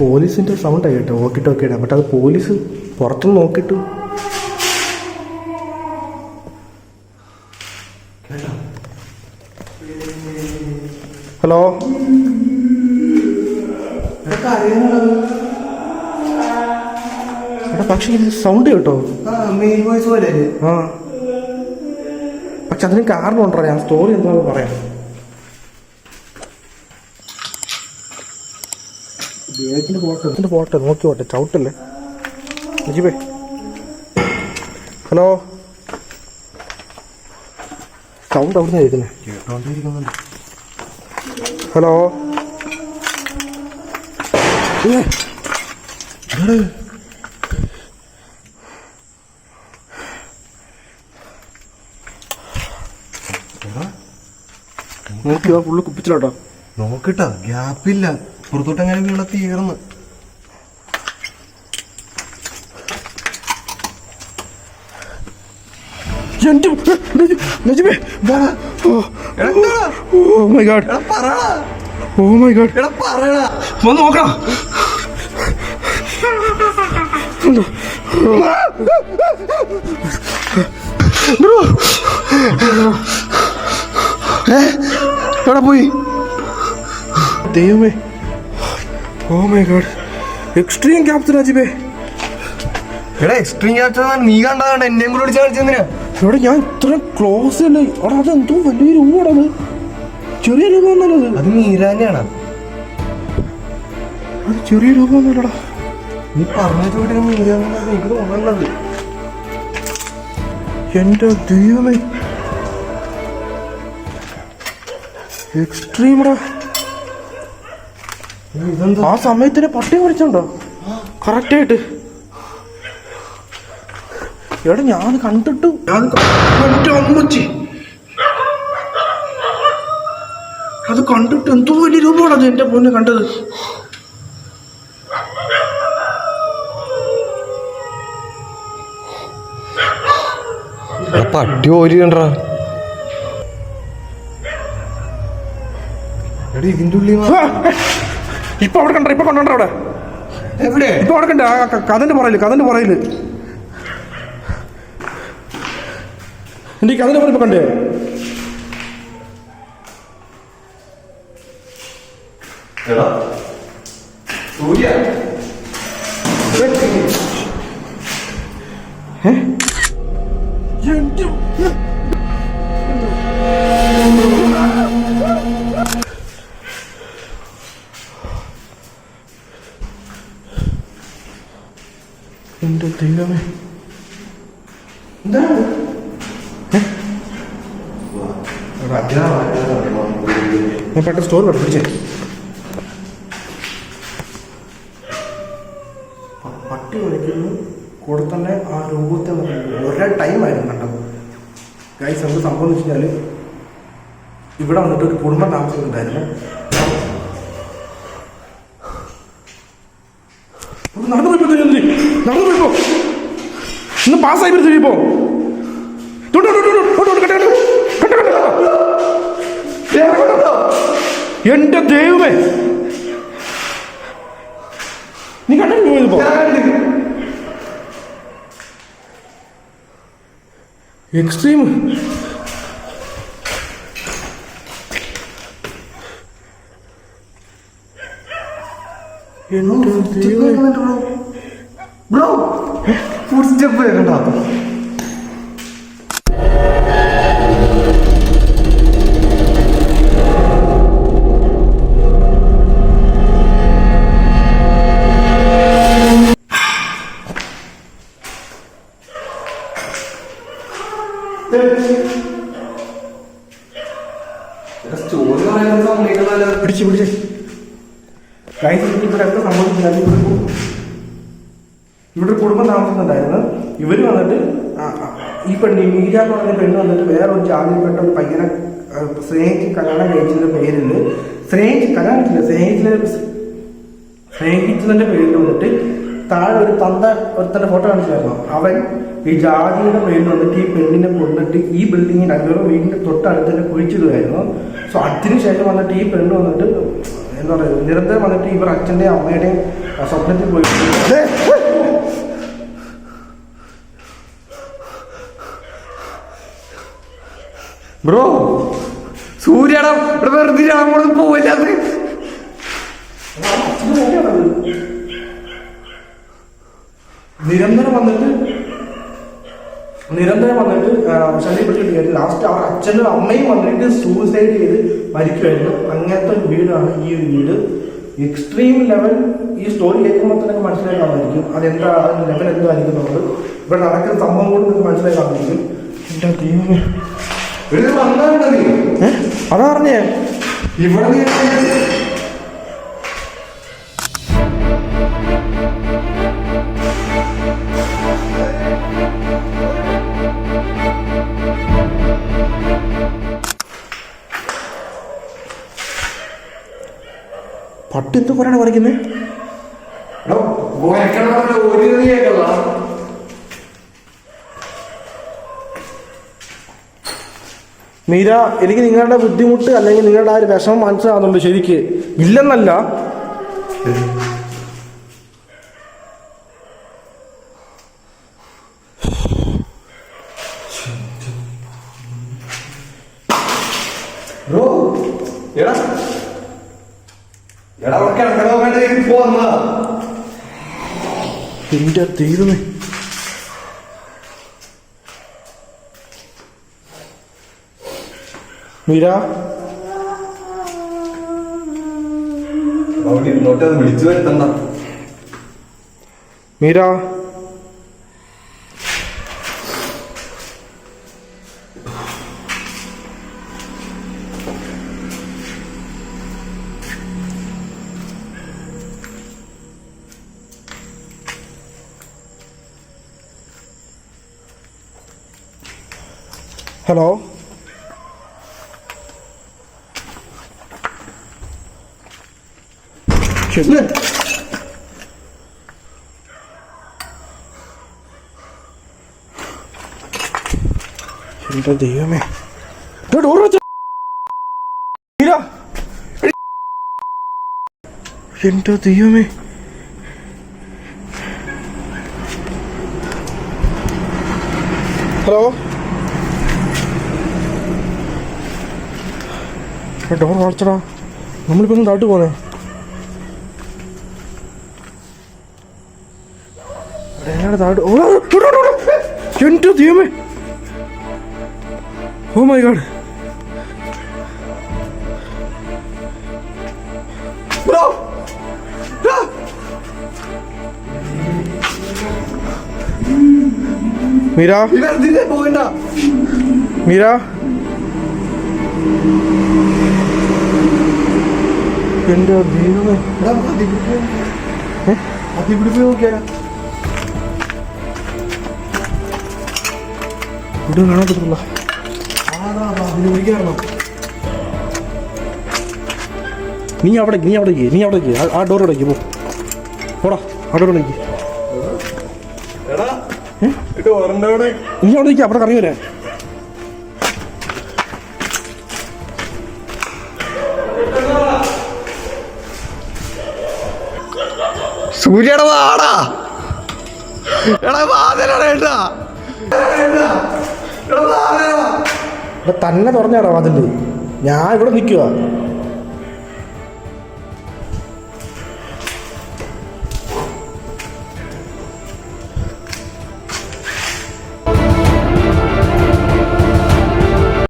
പോലീസിന്റെ സൗണ്ട് കേട്ടോ ഓക്കിട്ട് ഓക്കിയിട്ട് ബട്ട് അത് പോലീസ് പുറത്തുനിന്ന് നോക്കിട്ടു ഹലോ? എടാ പക്ഷേ ഇത് സൗണ്ട് കേട്ടോ. ആ. പക്ഷെ അതിന് കാരണം ഉണ്ടോ ഞാൻ സ്റ്റോറി എന്താണെന്ന് പറയാം. ബേഗിന്റെ പോട്ടെ നോക്കി പോട്ടെ ചവിട്ടല്ലേ? അജിബേ ഹലോ? സൗണ്ട് അവിടെ നിന്ന് കേൾക്കുന്നത് ഹലോ? നോക്കിയോ പുള്ളി കുപ്പിച്ചിലോട്ടോ. നോക്കിട്ടാ ഗ്യാപ്പില്ല പുറത്തോട്ട് അങ്ങനെ വീണ തീർന്ന്. എന്റെ നജിബേ ഓ. My god. എടാ പറടാ. Oh my god. എടാ പറടാ. വന്ന് നോക്കണം. എടാ പോയി? ദൈവമേ. Oh my god extreme captain അജിബേ എടാ എക്സ്ട്രീം ക്യാപ്റ്റൻ നീ കണ്ടതാണ് എന്നെയും കൂടെ വിളിച്ച് കളിച്ചെന്തിനാ? എവിടെ ഞാൻ ഇത്ര ക്ലോസ് അല്ലേ? അവിടെ അതെന്തോ വലിയ രൂപമാണത് ചെറിയ രൂപമൊന്നുമല്ലത് അത്. മീര തന്നെയാണ് അത് ചെറിയ രൂപമൊന്നുമല്ലടാ. നീ പറഞ്ഞതോടെ ചോദിച്ചു മീര തന്നെയാണ് എനിക്ക് തോന്നുന്നത്. എന്റെ ദൈവമേ. എക്സ്ട്രീമടാ ആ സമയത്തിന് പട്ടി മരിച്ചുണ്ടോ കറക്റ്റായിട്ട്. എടാ ഞാൻ കണ്ടിട്ടു. ഞാൻ അമ്മച്ചി. അത് കണ്ടിട്ട് എന്തോ വലിയ രൂപമാണ് അത് എന്റെ പൊന്നെ കണ്ടത്. പട്ടി ഓരി കണ്ടാ എടി ഇതിന്റെ ഉള്ളിൽ ഇപ്പൊ അവിടെ കണ്ടോ? ഇപ്പൊ കണ്ടോ അവിടെ? എവിടെ? ഇപ്പൊ അവിടെ കണ്ട? കഥന്റെ പറയിൽ കഥന്റെ പറയിൽ എന്റെ ഈ കഥന്റെ പറയിൽ ഇപ്പൊ കണ്ടേ? ഏ സൂര്യ. എന്റെ ദൈവമേ. ഞാൻ പെട്ടെന്ന് സ്റ്റോറി പിടിച്ചേ. പട്ടി വിളിക്കുന്നു. കൂടെ തന്നെ ആ രൂപത്തെ. ഒരേ ടൈമായിരുന്നു കണ്ടത്. ഗൈസ് എന്ത് സംഭവം എന്ന് വെച്ചാൽ ഇവിടെ വന്നിട്ട് ഒരു കുടുംബം താമസിക്കുന്നുണ്ടായിരുന്നു. നടന്നു തിരുവനന്തപുരം. നടന്നു പോയിപ്പോ ഇന്ന് പാസ്സായി വരും തിരിപ്പോ എന്റെ ദൈവമേ. നീ കണ്ടു പോയതിപ്പോ എക്സ്ട്രീം. എന്റെ ദൈവമേ. ബ്രോ ഫുഡ് സ്റ്റെപ്പ് സമ്മതിക്കുന്നല്ലോ പിടിച്ച് പിടിച്ച്. ഗൈസ് ഇവിടെ എന്താ സംഭവിച്ചാൽ ഇവിടെ കുടുംബം താമസിക്കുന്നുണ്ടായിരുന്നു. ഇവർ വന്നിട്ട് ഈ പെണ്ണ് മീരാ എന്ന് പറഞ്ഞ പെണ്ണ് വന്നിട്ട് വേറെ ഒരു ജാതിയിൽപ്പെട്ട ഒരു പയ്യനെ സ്നേഹിച്ച് കല്യാണം കഴിച്ചതിന്റെ പേരിൽ സ്നേഹിച്ച് കല്യാണം കഴിച്ചില്ല സ്നേഹിച്ചതിന്റെ പേരിൽ വന്നിട്ട് താഴെ ഒരു തന്ത ഒരുത്തന്റെ ഫോട്ടോ കാണിച്ചായിരുന്നു. അവൻ ഈ ജാതിയുടെ പേരിൽ വന്നിട്ട് ഈ പെണ്ണിനെ കൊണ്ടിട്ട് ഈ ബിൽഡിങ്ങിന് അതൊരു വീടിന്റെ തൊട്ടടുത്ത് തന്നെ സോ സോ അതിനുശേഷം വന്നിട്ട് ഈ പെണ്ണ് വന്നിട്ട് എന്താ പറയുക നിരന്തരം വന്നിട്ട് ഇവർ അച്ഛന്റെയും അമ്മയുടെയും സ്വപ്നത്തിൽ പോയി. ബ്രോ സൂര്യടം ഇവിടെ വെറുതെ നമ്മളൊന്നും പോവില്ല അത്. നിരന്തരം വന്നിട്ട് നിരന്തരം വന്നിട്ട് ശല്യപ്പെട്ടിട്ട് ലാസ്റ്റ് അവർ അച്ഛനും അമ്മയും വന്നിട്ട് സൂസൈഡ് ചെയ്ത് മരിക്കുമായിരുന്നു അങ്ങനത്തെ ഒരു വീടാണ് ഈ ഒരു വീട്. എക്സ്ട്രീം ലെവൽ ഈ സ്റ്റോറി കേൾക്കുമ്പോൾ തന്നെ മനസ്സിലാക്കാമായിരിക്കും അതെന്താ അതിന്റെ ലെവൽ എന്തായിരിക്കും എന്നുള്ളത്. ഇവിടെ നടക്കുന്ന സംഭവം കൊണ്ട് നിങ്ങൾക്ക് എന്റെ വന്നാ നീ ഏ? അതാ പറഞ്ഞേ. ഇവിടെ പട്ട് എന്ത് ഒരക്കണം പറഞ്ഞ ഒരു നീ കേക്കല്ല മീര എനിക്ക് നിങ്ങളുടെ ബുദ്ധിമുട്ട് അല്ലെങ്കിൽ നിങ്ങളുടെ ആ ഒരു വിഷമം മനസ്സിലാകുന്നുണ്ട് ശരിക്ക്. ഇല്ലെന്നല്ല. എടാ. എന്റെ ദൈവമേ. മീര? വിളിച്ചു വരുത്തണ്ട. മീര? ഹലോ? ശരി എന്റെ ദൈവമേ എടി. എന്റെ ദൈവമേ ഹലോ ഡോർ വളച്ചടാ നമ്മളിപ്പോ ഒന്ന് താട്ട് പോന്നെ എവിടെ താഴോട്ട് ഓ. എന്റെ ദൈവമേ. ഓ my god. Bro Meera. Meera. എന്റെ ദൈവമേ. അതിപിടിപ്പ് നോക്കിയാ. ഇവിടെ കാണാൻ നീ അവിടെ നീ അവിടെ നീ അവിടെ ആ ഡോർ അടയ്ക്ക് പോ. പോടാ ആ ഡോർ നീ അവിടെ നിൽക്കുക അവിടെ കറങ്ങി വരാൻ സൂര്യടവാടാ വാടാ. എടാ വാതിലാണ് ഏട്ടാ ഇവിടെ തന്നെ തുറഞ്ഞാടാ വാതിൽ ഞാൻ ഇവിടെ നിൽക്കുക